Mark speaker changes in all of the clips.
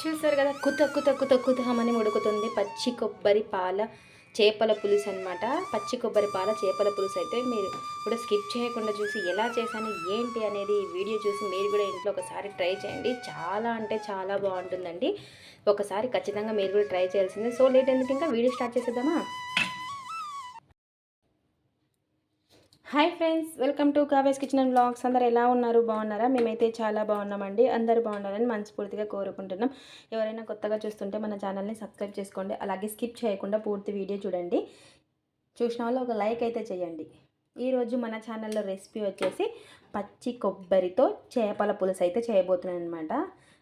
Speaker 1: చూసారు కదా కుత కుత కుత కుతమని ఉడుకుతుంది పచ్చి కొబ్బరి పాల చేపల పులుసు అనమాట పచ్చి కొబ్బరి పాల చేపల పులుసు అయితే మీరు కూడా స్కిప్ చేయకుండా చూసి ఎలా చేశాను ఏంటి అనేది ఈ వీడియో చూసి మీరు కూడా ఇంట్లో ఒకసారి ట్రై చేయండి. చాలా అంటే చాలా బాగుంటుందండి. ఒకసారి ఖచ్చితంగా మీరు కూడా ట్రై చేయాల్సిందే. సో లేట్ ఎందుకు? ఇంకా వీడియో స్టార్ట్ చేసేద్దామా? Hi friends welcome to Kave's kitchen and blogs. అందరు ఎలా ఉన్నారు? బాగున్నారా? మేమైతే చాలా బాగున్నామండి. అందరు బాగున్నారని మనస్ఫూర్తిగా కోరుకుంటున్నాం. ఎవరైనా కొత్తగా చూస్తుంటే మన ఛానల్ని సబ్స్క్రైబ్ చేసుకోండి. అలాగే స్కిప్ చేయకుండా పూర్తి వీడియో చూడండి. చూసిన వాళ్ళు ఒక లైక్ అయితే చేయండి. ఈరోజు మన ఛానల్లో రెసిపీ వచ్చేసి పచ్చి కొబ్బరితో చేపల పులుసు అయితే చేయబోతున్నాను అనమాట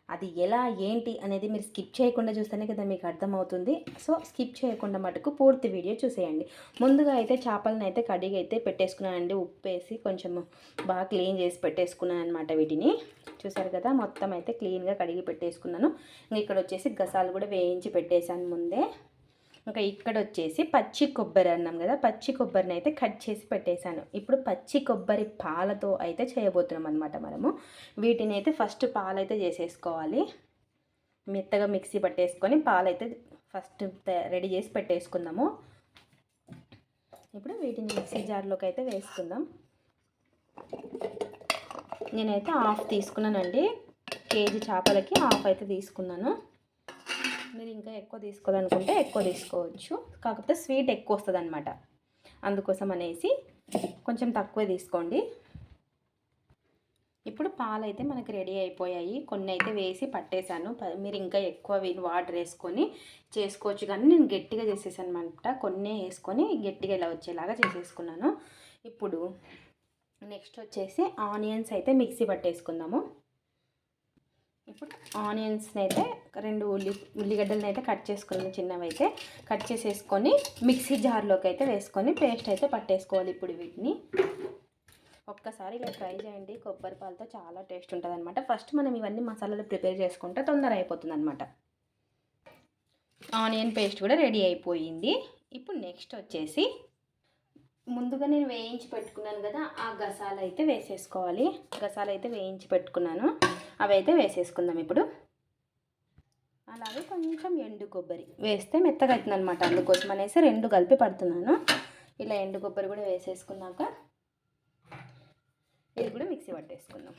Speaker 1: అది ఎలా ఏంటి అనేది మీరు స్కిప్ చేయకుండా చూస్తేనే కదా మీకు అర్థమవుతుంది. సో స్కిప్ చేయకుండా మటుకు పూర్తి వీడియో చూసేయండి. ముందుగా అయితే చేపలను అయితే కడిగి అయితే పెట్టేసుకున్నానండి ఉప్పు వేసి కొంచెం బాగా క్లీన్ చేసి పెట్టేసుకున్నాను అనమాట వీటిని. చూసారు కదా మొత్తం అయితే క్లీన్గా కడిగి పెట్టేసుకున్నాను. ఇంకా ఇక్కడ వచ్చేసి గసాలు కూడా వేయించి పెట్టేశాను ముందే. ఇంకా ఇక్కడ వచ్చేసి పచ్చి కొబ్బరి అన్నాం కదా పచ్చి కొబ్బరిని అయితే కట్ చేసి పెట్టేశాను. ఇప్పుడు పచ్చి కొబ్బరి పాలతో అయితే చేయబోతున్నాం అనమాట మనము. వీటిని అయితే ఫస్ట్ పాలైతే చేసేసుకోవాలి. మెత్తగా మిక్సీ పట్టేసుకొని పాలైతే ఫస్ట్ రెడీ చేసి పెట్టేసుకుందాము. ఇప్పుడు వీటిని మిక్సీ జార్లోకి అయితే వేసుకుందాం. నేనైతే హాఫ్ తీసుకున్నానండి. కేజీ చేపలకి హాఫ్ అయితే తీసుకున్నాను. మీరు ఇంకా ఎక్కువ తీసుకోవాలనుకుంటే ఎక్కువ తీసుకోవచ్చు. కాకపోతే స్వీట్ ఎక్కువ వస్తుంది అనమాట అందుకోసం అనేసి కొంచెం తక్కువ తీసుకోండి. ఇప్పుడు పాలు అయితే మనకి రెడీ అయిపోయాయి. కొన్ని అయితే వేసి పట్టేశాను. మీరు ఇంకా ఎక్కువ వాటర్ వేసుకొని చేసుకోవచ్చు. కానీ నేను గట్టిగా చేసేసాను అనమాట కొన్ని వేసుకొని గట్టిగా ఇలా వచ్చేలాగా చేసేసుకున్నాను. ఇప్పుడు నెక్స్ట్ వచ్చేసి ఆనియన్స్ అయితే మిక్సీ పట్టేసుకుందాము. ఇప్పుడు ఆనియన్స్ని అయితే రెండు ఉల్లి ఉల్లిగడ్డలను అయితే కట్ చేసుకున్నాను చిన్నవి అయితే కట్ చేసేసుకొని మిక్సీ జార్లోకి అయితే వేసుకొని పేస్ట్ అయితే పట్టేసుకోవాలి ఇప్పుడు వీటిని. ఒక్కసారి ఇలా ట్రై చేయండి. కొబ్బరి పాలతో చాలా టేస్ట్ ఉంటుంది అనమాట ఫస్ట్ మనం ఇవన్నీ మసాలాలు ప్రిపేర్ చేసుకుంటే తొందర అయిపోతుంది అనమాట ఆనియన్ పేస్ట్ కూడా రెడీ అయిపోయింది. ఇప్పుడు నెక్స్ట్ వచ్చేసి ముందుగా నేను వేయించి పెట్టుకున్నాను కదా ఆ గసాలు అయితే వేసేసుకోవాలి. గసాలు అయితే వేయించి పెట్టుకున్నాను. అవి అయితే వేసేసుకుందాం ఇప్పుడు. అలాగే కొంచెం ఎండు కొబ్బరి వేస్తే మెత్తగా అవుతుంది అనమాట అందుకోసం అనేసి రెండు కలిపి పడుతున్నాను. ఇలా ఎండు కొబ్బరి కూడా వేసేసుకున్నాక ఇది కూడా మిక్సీ పట్టేసుకుందాం.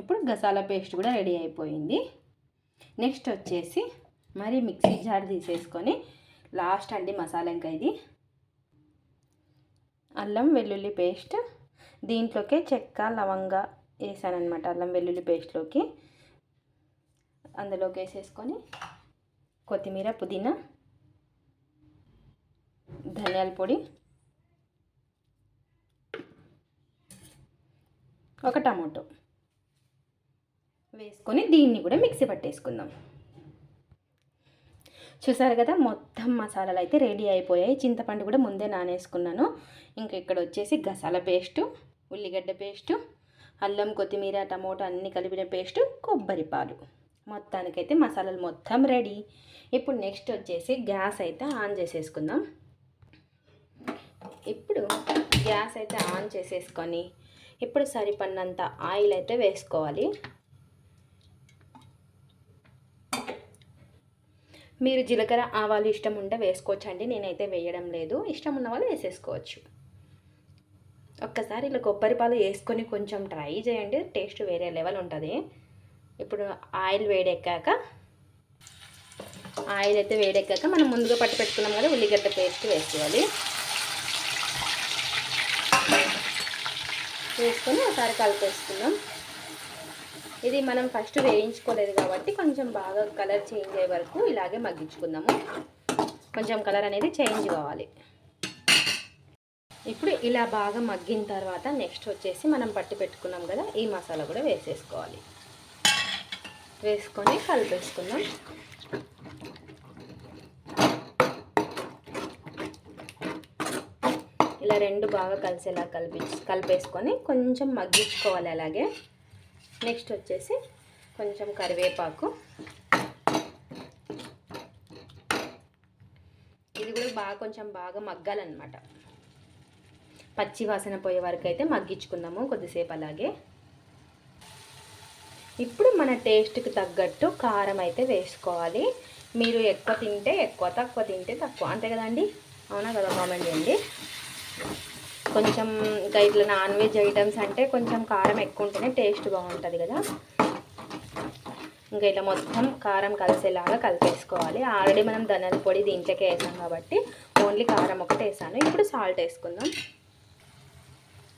Speaker 1: ఇప్పుడు గసాల పేస్ట్ కూడా రెడీ అయిపోయింది. నెక్స్ట్ వచ్చేసి మరి మిక్సీ జార్ తీసేసుకొని లాస్ట్ అండి మసాలా ఇంకా ఇది. అల్లం వెల్లుల్లి పేస్ట్ దీంట్లోకే చెక్క లవంగా వేసానమాట అల్లం వెల్లుల్లి పేస్ట్లోకి. అందులోకి వేసేసుకొని కొత్తిమీర పుదీనా ధనియాల పొడి ఒక టమాటో వేసుకొని దీన్ని కూడా మిక్సీ పట్టేసుకుందాం. చూసారు కదా మొత్తం మసాలాలు అయితే రెడీ అయిపోయాయి. చింతపండు కూడా ముందే నానేసుకున్నాను. ఇంకా ఇక్కడ వచ్చేసి గసాల పేస్టు ఉల్లిగడ్డ పేస్టు అల్లం కొత్తిమీర టమోటా అన్నీ కలిపిన పేస్టు కొబ్బరి పాలు. మొత్తానికైతే మసాలాలు మొత్తం రెడీ. ఇప్పుడు నెక్స్ట్ వచ్చేసి గ్యాస్ అయితే ఆన్ చేసేసుకుందాం. ఇప్పుడు గ్యాస్ అయితే ఆన్ చేసేసుకొని ఇప్పుడు సరిపడినంత ఆయిల్ అయితే వేసుకోవాలి. మీరు జీలకర్ర ఆవాలు ఇష్టం ఉంటే వేసుకోవచ్చు అండి నేనైతే వేయడం లేదు. ఇష్టం ఉన్న వాళ్ళు వేసేసుకోవచ్చు. ఒక్కసారి ఇలా కొబ్బరి పాలు వేసుకొని కొంచెం ట్రై చేయండి. టేస్ట్ వేరే లెవెల్ ఉంటుంది. ఇప్పుడు ఆయిల్ వేడెక్కాక ఆయిల్ అయితే వేడెక్కాక మనం ముందుగా పట్టు పెట్టుకున్నాం కదా ఉల్లిగడ్డ పేస్ట్ వేసుకోవాలి. వేసుకొని ఒకసారి కలిపేసుకుందాం. ఇది మనం ఫస్ట్ వేయించుకోలేదు కాబట్టి కొంచెం బాగా కలర్ చేంజ్ అయ్యే వరకు ఇలాగే మగ్గించుకుందాము. కొంచెం కలర్ అనేది చేంజ్ కావాలి. ఇప్పుడు ఇలా బాగా మగ్గిన తర్వాత నెక్స్ట్ వచ్చేసి మనం పట్టి పెట్టుకున్నాం కదా ఈ మసాలా కూడా వేసేసుకోవాలి. వేసుకొని కలిపేసుకుందాం. ఇలా రెండు బాగా కలిసేలా కలిపి కలిపేసుకొని కొంచెం మగ్గించుకోవాలి అలాగే. నెక్స్ట్ వచ్చేసి కొంచెం కరివేపాకు. ఇది కూడా బాగా కొంచెం బాగా మగ్గాలన్నమాట. పచ్చి వాసన పోయే వరకు అయితే మగ్గించుకుందాము కొద్దిసేపు అలాగే. ఇప్పుడు మన టేస్ట్కి తగ్గట్టు కారం అయితే వేసుకోవాలి. మీరు ఎక్కువ తింటే ఎక్కువ తక్కువ తింటే తక్కువ. అంతే కదండి? అవునా కదా కామెంట్ చేయండి. కొంచెం ఇంకా ఇట్లా నాన్ వెజ్ ఐటమ్స్ అంటే కొంచెం కారం ఎక్కువ ఉంటేనే టేస్ట్ బాగుంటుంది కదా. ఇంకా ఇట్లా మొత్తం కారం కలిసేలాగా కలిపేసుకోవాలి. ఆల్రెడీ మనం ధనియాల పొడి దీంట్లోకే వేసాం కాబట్టి ఓన్లీ కారం ఒకటి వేసాను. ఇప్పుడు సాల్ట్ వేసుకుందాం.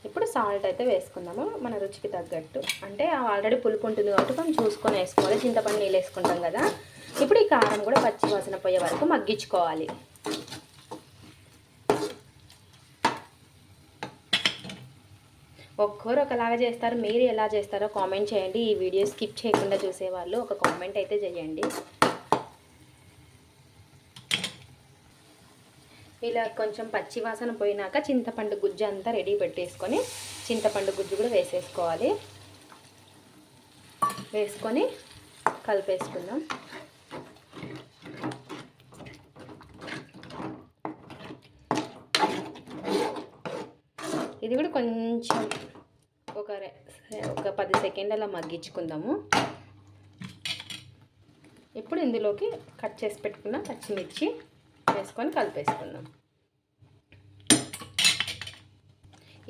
Speaker 1: ఇప్పుడు సాల్ట్ అయితే వేసుకుందాము. మన రుచికి తగ్గట్టు. అంటే ఆల్రెడీ పులుపు ఉంటుంది కాబట్టి మనం చూసుకొని వేసుకోవాలి. చింతపండు నీళ్ళు వేసుకుంటాం కదా. ఇప్పుడు ఈ కారం కూడా పచ్చి వాసన పోయే వరకు మగ్గించుకోవాలి. ఒక్కొరు ఒకలాగా చేస్తారు మీరు ఎలా చేస్తారో కామెంట్ చేయండి. ఈ వీడియో స్కిప్ చేయకుండా చూసేవాళ్ళు ఒక కామెంట్ అయితే చేయండి. ఇలా కొంచెం పచ్చి వాసన పోయినాక చింతపండు గుజ్జు అంతా రెడీ పెట్టేసుకొని చింతపండు గుజ్జు కూడా వేసేసుకోవాలి. వేసుకొని కలిపేసుకుందాం. ఇది కూడా కొంచెం ఒక ఒక పది సెకండ్ అలా మగ్గించుకుందాము. ఇప్పుడు ఇందులోకి కట్ చేసి పెట్టుకున్న పచ్చిమిర్చి వేసుకొని కలిపేసుకుందాం.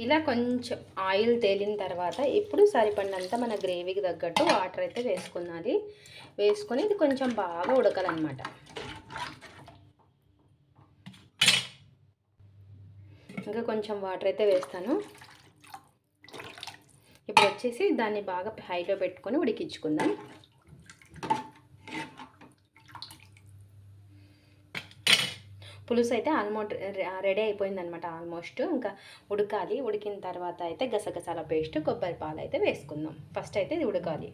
Speaker 1: ఇలా కొంచెం ఆయిల్ తేలిన తర్వాత ఇప్పుడు సరిపడినంత మన గ్రేవీకి తగ్గట్టు వాటర్ అయితే వేసుకున్నది వేసుకొని ఇది కొంచెం బాగా ఉడకాలన్నమాట. ఇంకా కొంచెం వాటర్ అయితే వేస్తాను. ఇప్పుడు వచ్చేసి దాన్ని బాగా హైలో పెట్టుకొని ఉడికించుకుందాం. పులుసు అయితే ఆల్మోస్ట్ రెడీ అయిపోయిందనమాట ఆల్మోస్ట్. ఇంకా ఉడకాలి. ఉడికిన తర్వాత అయితే గసగసాల పేస్ట్ కొబ్బరి పాలు అయితే వేసుకుందాం. ఫస్ట్ అయితే ఇది ఉడకాలి.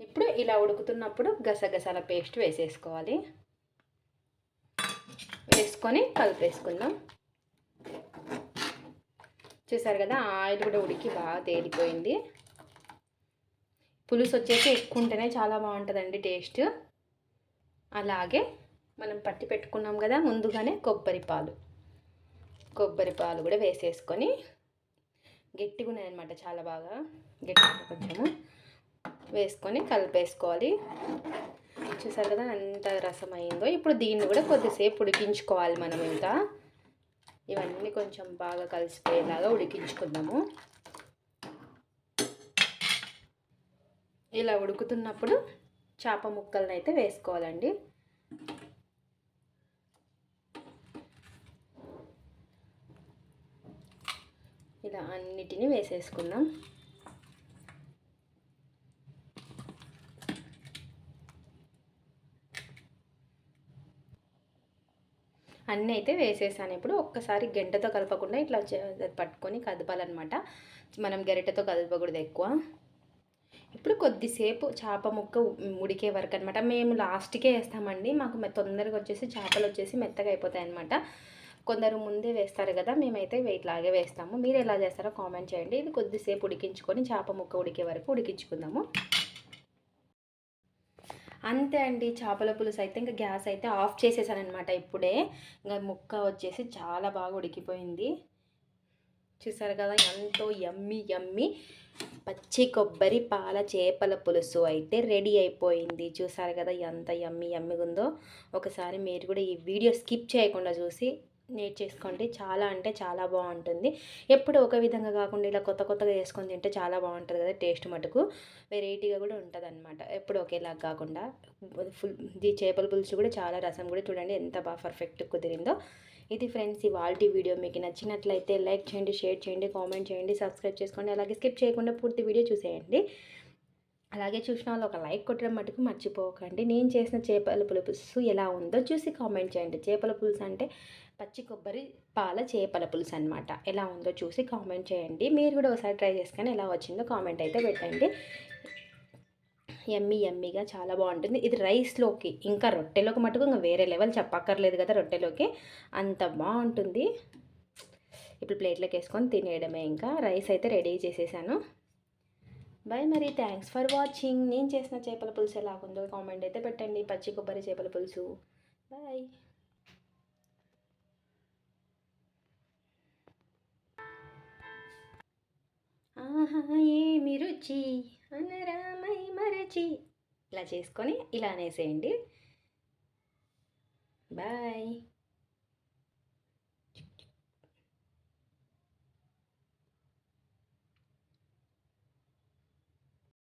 Speaker 1: ఇప్పుడు ఇలా ఉడుకుతున్నప్పుడు గసగసాల పేస్ట్ వేసేసుకోవాలి. వేసుకొని కలిపేసుకుందాం. చూసారు కదా ఆయిల్ కూడా ఉడికి బాగా తేలిపోయింది. పులుసు వచ్చేసి ఎక్కువ ఉంటేనే చాలా బాగుంటుందండి టేస్ట్. అలాగే మనం పట్టి పెట్టుకున్నాం కదా ముందుగానే కొబ్బరి పాలు. కొబ్బరి పాలు కూడా వేసేసుకొని గట్టిగా ఉన్నాయన్నమాట చాలా బాగా. గట్టిగా కొంచెము వేసుకొని కలిపేసుకోవాలి. చూసారు కదా ఎంత రసం అయిందో ఇప్పుడు దీన్ని కూడా కొద్దిసేపు ఉడికించుకోవాలి మనం ఇంకా. ఇవన్నీ కొంచెం బాగా కలిసిపోయేలాగా ఉడికించుకుందాము. ఇలా ఉడుకుతున్నప్పుడు చేప ముక్కలను అయితే వేసుకోవాలండి. ఇలా అన్నిటినీ వేసేసుకుందాం. అన్నీ అయితే వేసేసాను. ఇప్పుడు ఒక్కసారి గంటతో కలపకుండా ఇట్లా పట్టుకొని కదపాలన్నమాట. మనం గరిటెతో కదపకూడదు ఎక్కువ. ఇప్పుడు కొద్దిసేపు చేప ముక్క ఉడికే వరకు అనమాట మేము లాస్ట్కే వేస్తామండి. మాకు తొందరగా వచ్చేసి చేపలు వచ్చేసి మెత్తగా అయిపోతాయి అనమాట కొందరు ముందే వేస్తారు కదా మేమైతే లాగే వేస్తాము. మీరు ఎలా చేస్తారో కామెంట్ చేయండి. ఇది కొద్దిసేపు ఉడికించుకొని చేప ముక్క ఉడికే వరకు ఉడికించుకుందాము. అంతే అండి చేపల పులుసు అయితే ఇంకా గ్యాస్ అయితే ఆఫ్ చేసేసానమాట ఇప్పుడే. ఇంకా ముక్క వచ్చేసి చాలా బాగా ఉడికిపోయింది. చూసారు కదా ఎంతో ఎమ్మి ఎమ్మి పచ్చి కొబ్బరి పాల చేపల పులుసు అయితే రెడీ అయిపోయింది. చూసారు కదా ఎంత ఎమ్మి ఎమ్మిగా ఉందో ఒకసారి మీరు కూడా ఈ వీడియో స్కిప్ చేయకుండా చూసి నేర్చేసుకోండి. చాలా అంటే చాలా బాగుంటుంది. ఎప్పుడు ఒక విధంగా కాకుండా ఇలా కొత్త కొత్తగా చేసుకొని తింటే చాలా బాగుంటుంది కదా టేస్ట్ మటుకు. వెరైటీగా కూడా ఉంటుంది అనమాట ఎప్పుడు ఒకేలాగా కాకుండా. ఫుల్ ఇది చేపల పులుసు కూడా చాలా రసం కూడా చూడండి ఎంత బాగా పర్ఫెక్ట్ కుదిరిందో. ఇది ఫ్రెండ్స్ ఇవాళ వీడియో. మీకు నచ్చినట్లయితే లైక్ చేయండి షేర్ చేయండి కామెంట్ చేయండి సబ్స్క్రైబ్ చేసుకోండి. అలాగే స్కిప్ చేయకుండా పూర్తి వీడియో చూసేయండి. అలాగే చూసిన వాళ్ళు ఒక లైక్ కొట్టడం మటుకు మర్చిపోకండి. నేను చేసిన చేపల పులుసు ఎలా ఉందో చూసి కామెంట్ చేయండి. చేపల పులుసు అంటే పచ్చి కొబ్బరి పాల చేపల పులుసు అనమాట ఎలా ఉందో చూసి కామెంట్ చేయండి. మీరు కూడా ఒకసారి ట్రై చేసుకొని ఎలా వచ్చిందో కామెంట్ అయితే పెట్టండి. ఎమ్మి ఎమ్మిగా చాలా బాగుంటుంది. ఇది రైస్లోకి ఇంకా రొట్టెలోకి మటుకు ఇంకా వేరే లెవెల్ చెప్పక్కర్లేదు కదా రొట్టెలోకి. అంత బాగుంటుంది. ఇప్పుడు ప్లేట్లోకి వేసుకొని తినేయడమే ఇంకా. రైస్ అయితే రెడీ చేసేసాను. బాయ్ మరి. Thanks for watching. నేను చేసిన చేపల పులుసు ఎలాగుందో కామెంట్ అయితే పెట్టండి. పచ్చి కొబ్బరి చేపల పులుసు. బాయ్. ఏమి రుచి? అనరామై మరచి. ఇలా చేసుకొని ఇలా అనేసేయండి బాయ్.